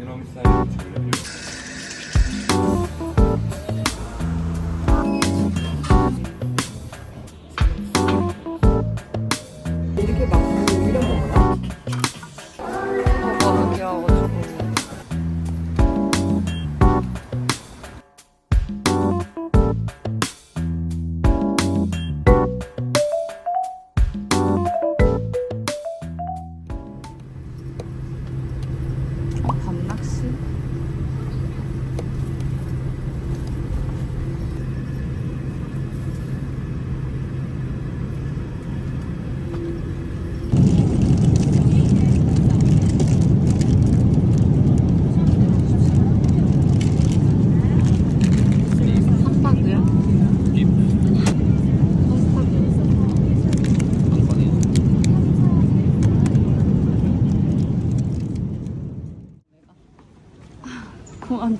미니멈 사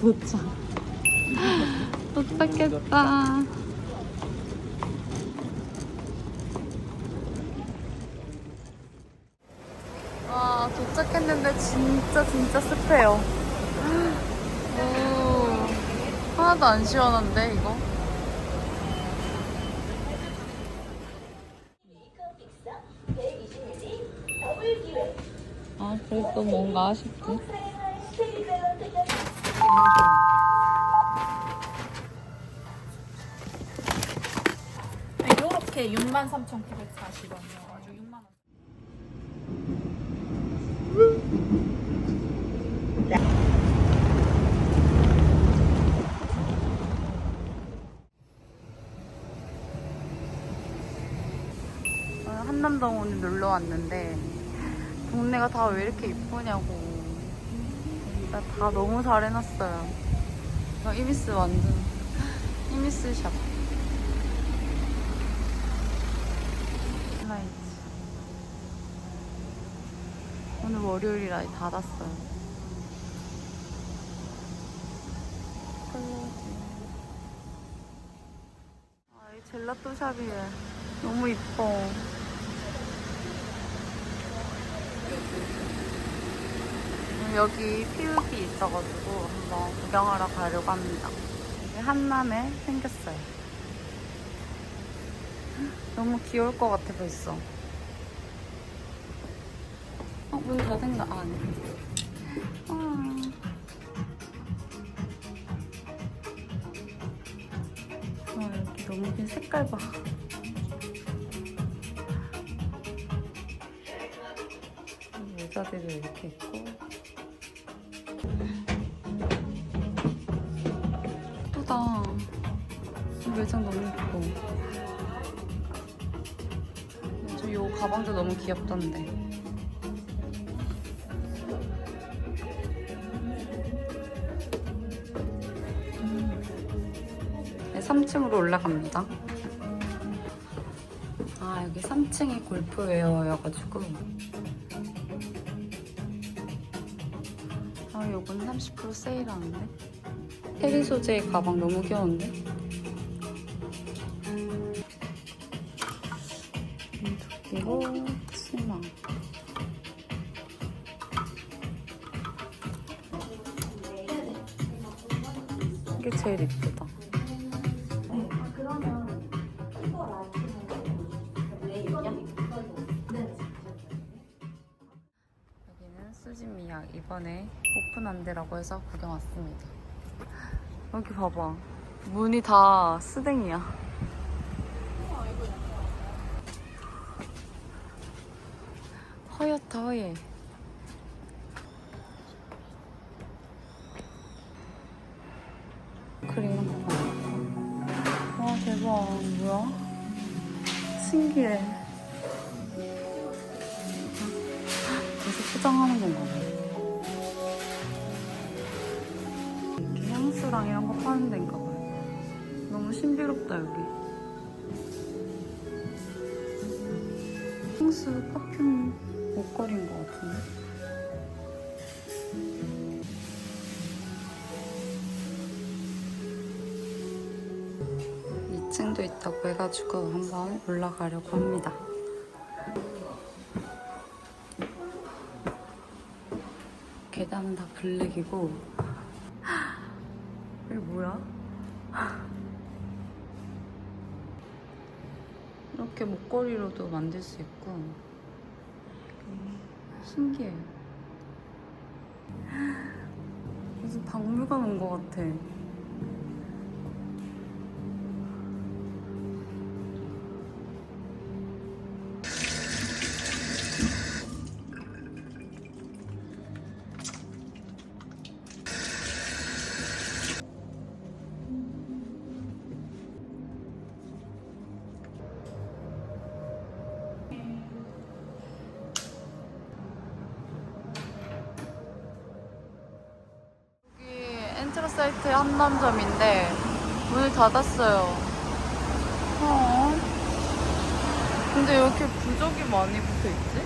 도착. 도착했다. 와, 도착했는데 진짜 진짜 습해요. 오, 하나도 안 시원한데, 이거? 아, 그래도 뭔가 아쉽지? 이렇게 63,940원이어가지고 6만 원. 어, 한남동 오늘 놀러 왔는데 동네가 다 왜 이렇게 이쁘냐고 진짜 다 너무 잘 해놨어요. 나 이미스 완전 이미스 샵. 라이트 오늘 월요일이라 닫았어요. 아, 이 젤라또 샵이에 너무 이뻐. 여기 피우기 있어가지고 한번 구경하러 가려고 합니다. 한남에 생겼어요. 너무 귀여울 것 같아 벌써. 어, 문 닫은가? 아, 아니. 아. 아, 여기 너무 긴 색깔 봐. 모자들도 이렇게 있고 가방도 너무 귀엽던데 네, 3층으로 올라갑니다 아 여기 3층이 골프웨어여가지고 아, 요건 30% 세일하는데? 테리 소재의 가방 너무 귀여운데? 그리고 치마. 이게 제일 이쁘다. 여기는 수진미약 이번에 오픈한 데라고 해서 구경 왔습니다. 여기 봐봐. 문이 다 스댕이야. 봐. 와 대박. 뭐야? 신기해. 계속 포장하는 건가 봐. 이렇게 향수랑 이런 거 파는 데인가 봐요. 너무 신비롭다, 여기. 향수, 퍼퓸, 목걸이인 것 같은데? 해가지고 한번 올라가려고 합니다. 계단은 다 블랙이고 이게 뭐야? 이렇게 목걸이로도 만들 수 있고 신기해. 무슨 박물관 온 것 같아. 문을 닫았어요. 어. 근데 왜 이렇게 부적이 많이 붙어 있지?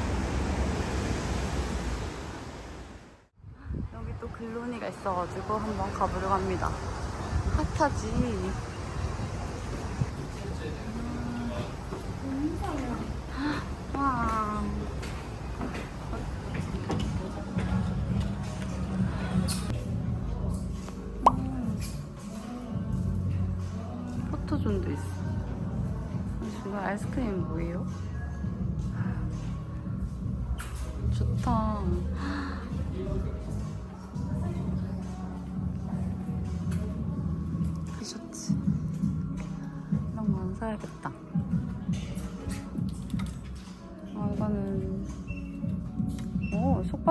여기 또 글로니가 있어가지고 한번 가보려고 합니다. 핫하지.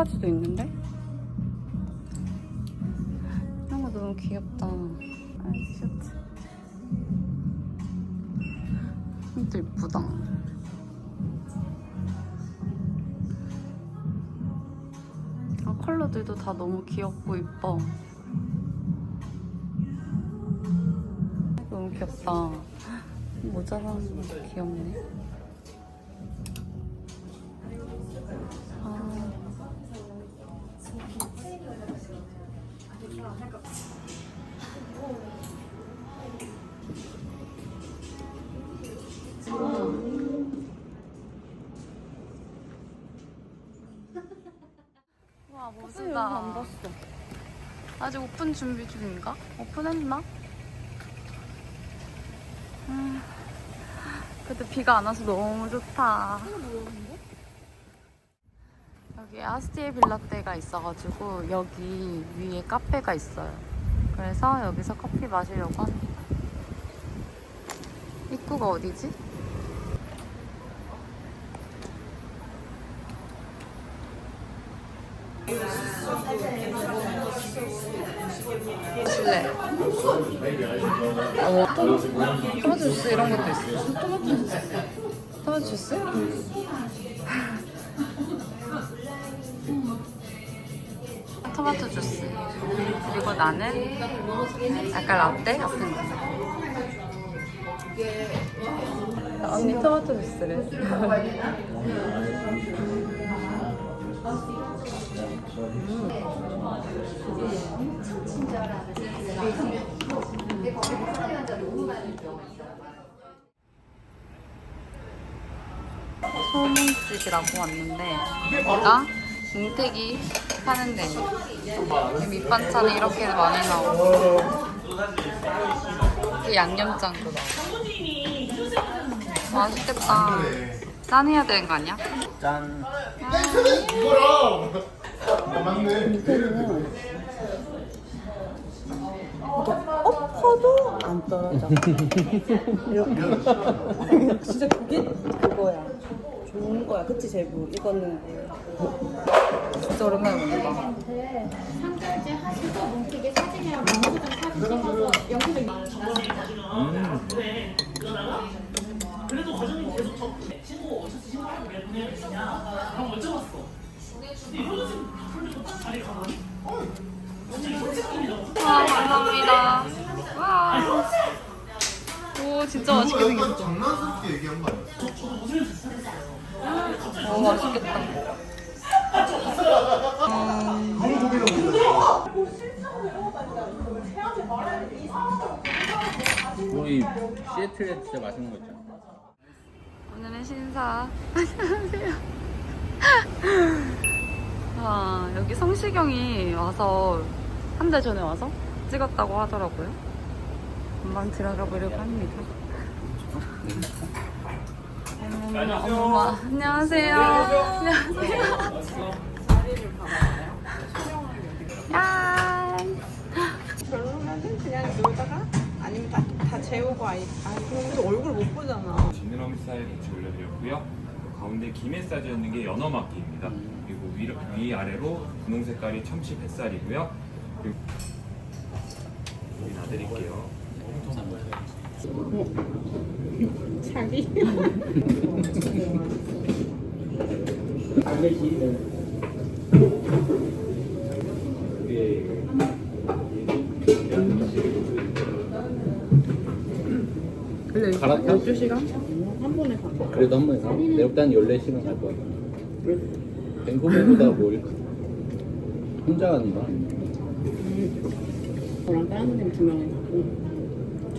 오, 속바지도 있는데? 이런 거 너무 귀엽다. 아, 티셔츠. 진짜 이쁘다. 아, 컬러들도 다 너무 귀엽고 이뻐. 너무 귀엽다. 모자란 거 귀엽네. 준비 중인가? 오픈했나? 음, 그래도 비가 안 와서 너무 좋다. 여기 아스티에 빌라떼가 있어가지고 여기 위에 카페가 있어요. 그래서 여기서 커피 마시려고 합니다. 입구가 어디지? 실래. 어, 토- 토마토 주스 이런 것도 있어. 토마토 주스. 토마토 주스? 토마토 주스. 그리고 나는 약간 라떼 같은 거. 언니 토마토 주스래. 소 문집이라고 왔는데 여기가 뭉태기 파는 데 밑반찬이 이렇게 많이 나오고 이 양념장도 나오고 맛있겠다 짠 해야 되는 거 아니야? 짠. 엎어도 안 떨어져. 이렇게. 진짜 그게 그거야. 좋은 거야. 그치, 제부? 이거는. 진짜 오랜만에 먹는다 상장제 하시고 뭉티게 사진이랑 영수증 사진 찍어서 영수증 와 감사합니다 와. 오 진짜 맛있게 생겼어 장난스럽게 얘기한 거 아니야? 오 맛있겠다 우리 시애틀에 진짜 맛있는 거 있잖아. 오늘은 신사 안녕하세요 아 와, 여기 성시경이 와서, 한 달 전에 와서 찍었다고 하더라고요. 한번 들어가 보려고 합니다. 어머머. 안녕하세요. 안녕하세요. 야. 별로면은 그냥 놀다가 아니면 다, 다 재우고 아이 아 그럼 또 얼굴 못 보잖아 지느러미 스타일 같이 올려드렸고요. 가운데 있는 게 연어막기입니다. 그리고. 그리고 여기 놔드릴게요. 자기 갈았다? 12시간? 한 번에 가 그래도 한 번에 가? 내가 일단 14시간 갈 거야. 밴쿠버보다 뭘 혼자 가는 거야? 저랑 다른 선생님 두 명이 가고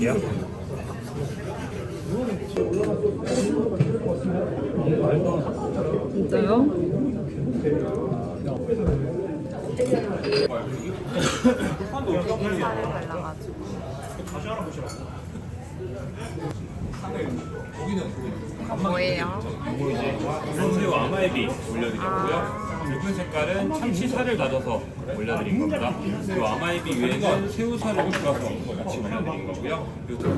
드릴게요. 진짜요? 살을 발라가지고. 뭐예요? 그리고 이제 산새우 아마에비 올려드렸고요. 붉은 색깔은 참치살을 다져서 올려드린 겁니다. 그리고 아마에비 위에는 새우살을 추가서 같이 올려드린 거고요. 그리고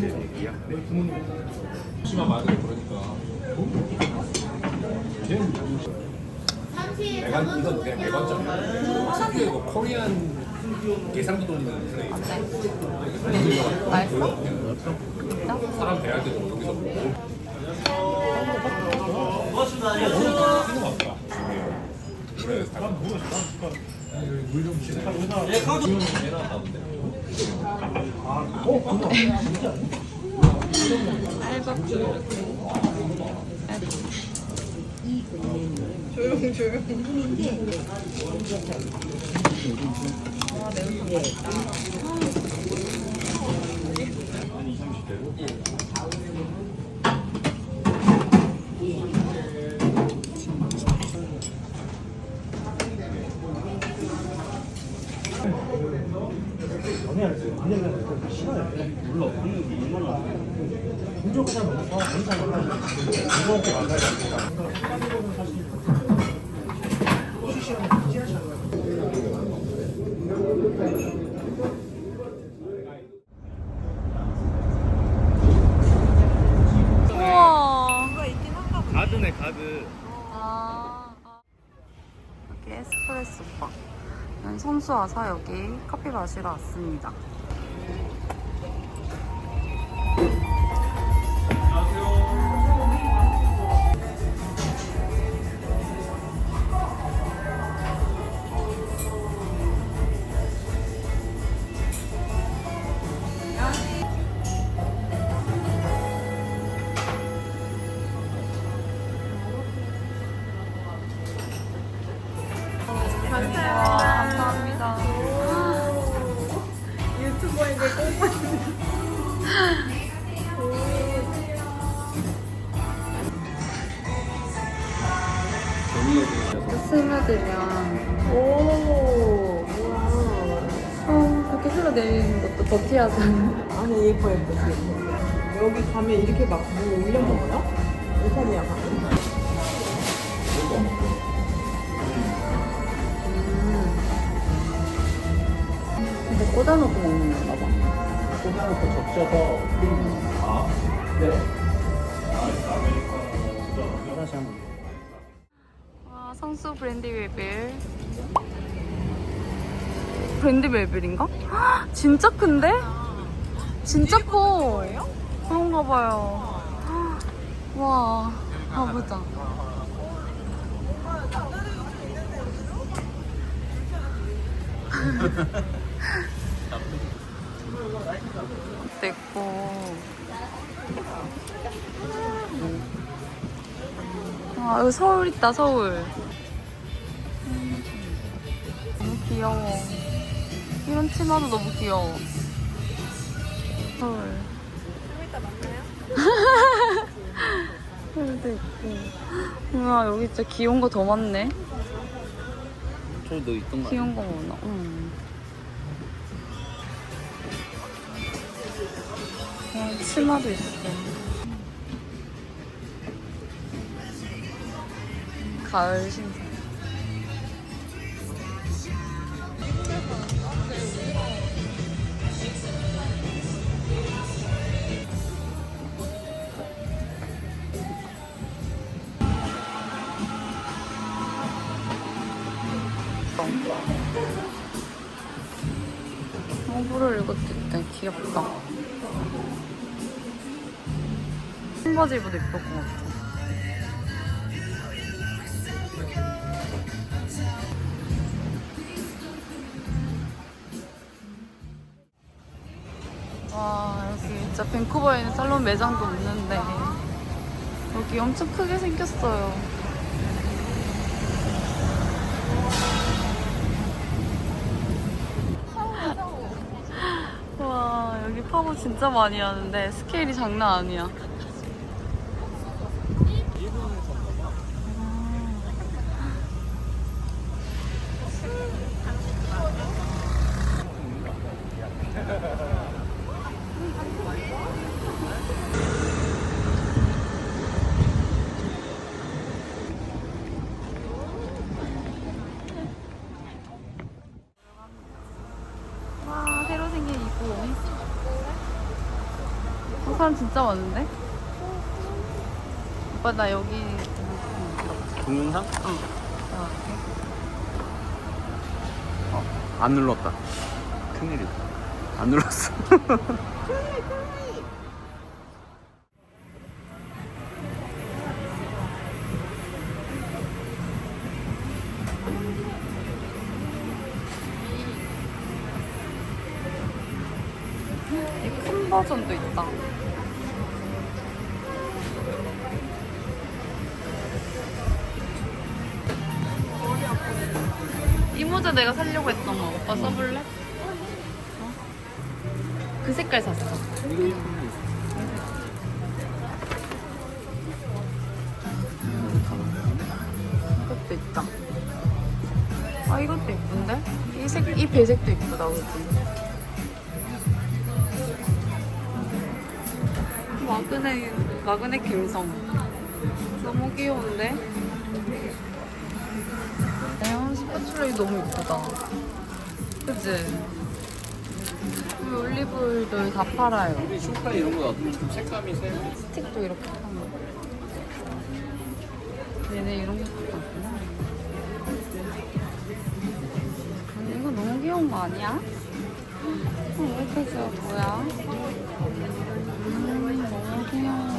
드릴게요. 이거 한 번만 드릴게요. 맛있어? 우와. 가드네 가드. 아, 아. 여기 에스프레소 바. 저는 성수 와서 여기 커피 마시러 왔습니다. 이렇게 막물 올려 먹어요? 이탈리아 가면? 근데 꽂아놓고 먹는 건가 봐. 꽂아놓고 적셔서 아, 네. 다시 한번. 와, 성수 브랜드 웨빌. 브랜드 웨빌인가? 헉, 진짜 큰데? 진짜 커. 그런가 봐요. 헉, 와, 가보자. 됐고. 아, 여기 서울 있다, 서울. 음, 너무 귀여워. 이런 치마도 너무 귀여워. 서울. 서울도 있고. 우와, 여기 진짜 귀여운 거 더 많네. 저도 있던 거 귀여운 거 많아. 응. 아, 치마도 있어. 가을 신상. 귀엽다. 청바지 입어도 예쁠 것 같아. 와 여기 진짜 밴쿠버에 있는 살론 매장도 없는데 여기 엄청 크게 생겼어요. 파고 진짜 많이 하는데 스케일이 장난 아니야. 와 새로 생긴 이거 어, 사람 진짜 많은데? 오빠 나 여기 동영상? 어. 어, 안 눌렀다. 큰일이다. 안 눌렀어. 써볼래? 어? 그 색깔 샀어. 이것도 있다. 아 이것도 예쁜데? 이 색, 이 배색도 예쁘다? 마그네 마그네 김성 너무 귀여운데? 대형 스파츌라 너무 예쁘다. 그치? 이 올리브유도 다 팔아요. 우리 슈카 이런 거좀 색감이 세. 스틱도 이렇게 하는 얘네 이런 것도 있구나 아니 이거 너무 귀여운 거 아니야? 어, 왜 이렇게 귀여워 뭐야? 음 너무 귀여워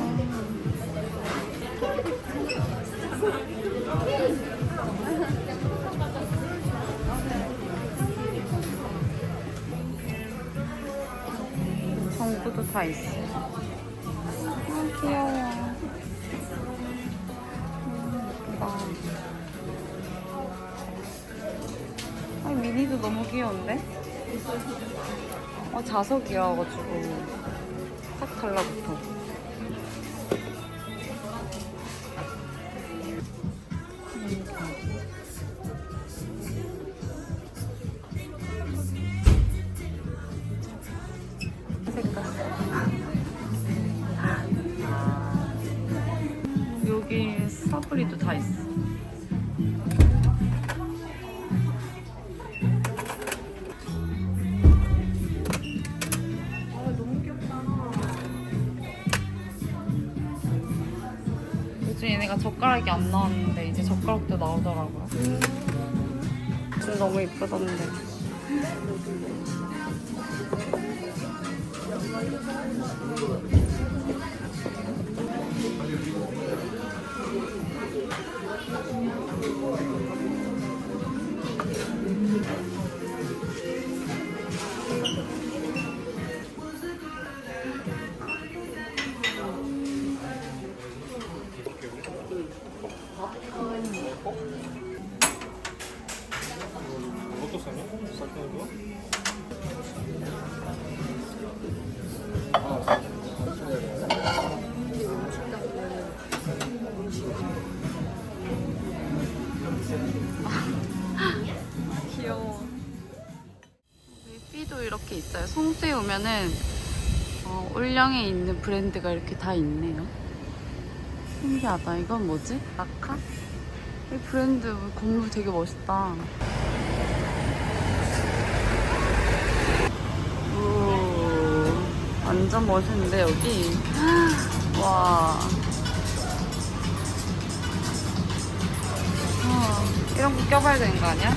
자석이어가지고 딱 달라붙어. 얘네가 젓가락이 안 나왔는데 이제 젓가락도 나오더라고요. 좀 너무 이쁘던데. 귀여워. 삐도 이렇게 있어요. 송수에 오면은 어, 올영에 있는 브랜드가 이렇게 다 있네요. 신기하다. 이건 뭐지? 라카? 이 브랜드 건물 되게 멋있다. 완전 멋있는데 여기. 와. 아, 이런 거 껴봐야 되는 거 아니야?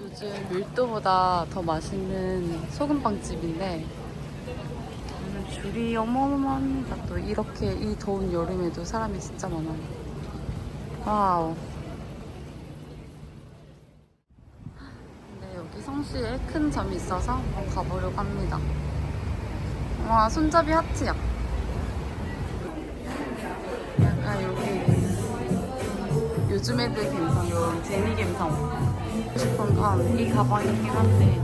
요즘 밀도보다 더 맛있는 소금빵집인데 오늘 줄이 어마어마합니다. 또 이렇게 이 더운 여름에도 사람이 진짜 많아요. 와우. 근데 여기 성수에 큰 점이 있어서 한번 가보려고 합니다. 와, 손잡이 하트야. 약간 여기 요즘 애들 감성, 요 제니 감성. 싶은 건이 가방이긴 한데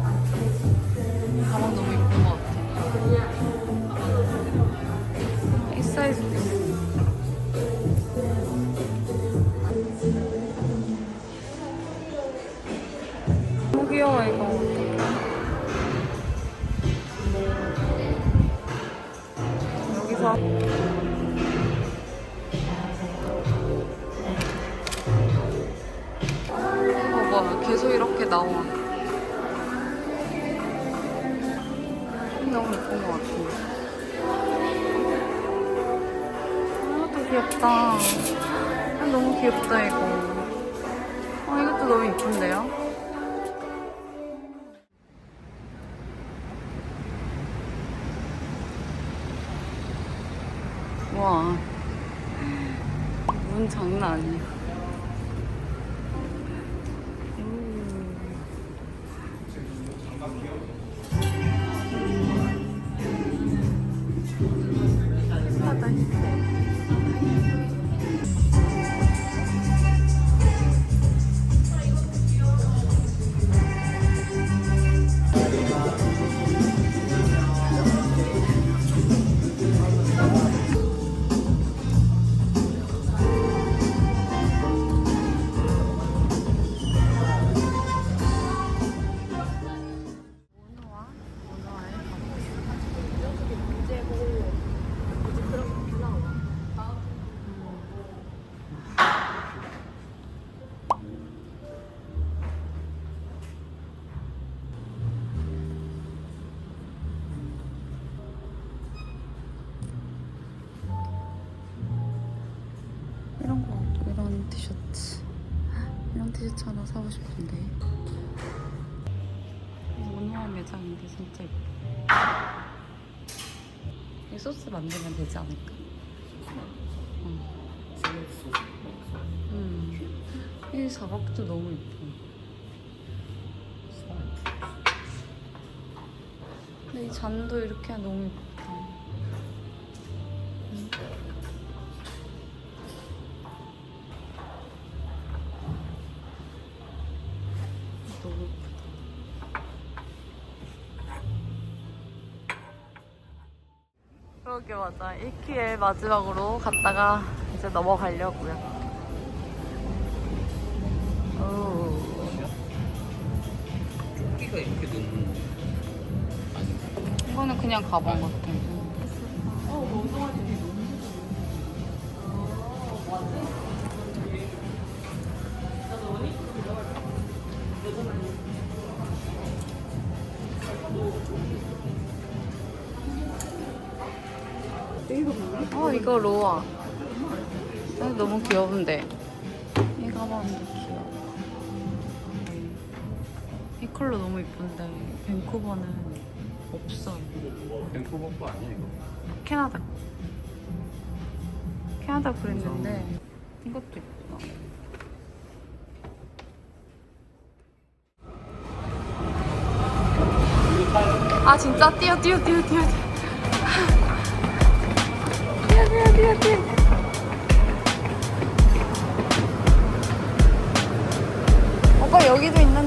이 가방 너무 이렇게 나와 너무 예쁜 것 같아 이것도 귀엽다. 아, 너무 귀엽다 이거. 아 이것도 너무 예쁜데요? 만들면 되지 않을까? 응. 음. 이 자박도 너무 예뻐. 근데 이 잔도 이렇게 너무 예쁘 맞아 1키에 마지막으로 갔다가 이제 넘어가려고요. 오. 조끼가 이렇게 놓는 이거는 그냥 가방 같아. 어, 이거 로아. 아, 너무 귀여운데. 이 가방도 귀여워. 이 컬러 너무 이쁜데 밴쿠버는 없어요. 밴쿠버 거 아니야 이거? 캐나다. 캐나다 브랜드인데 이것도 이쁘다. 아 진짜 뛰어 뛰어 뛰어 뛰어. 뛰어. 오빠 여기도 있는데?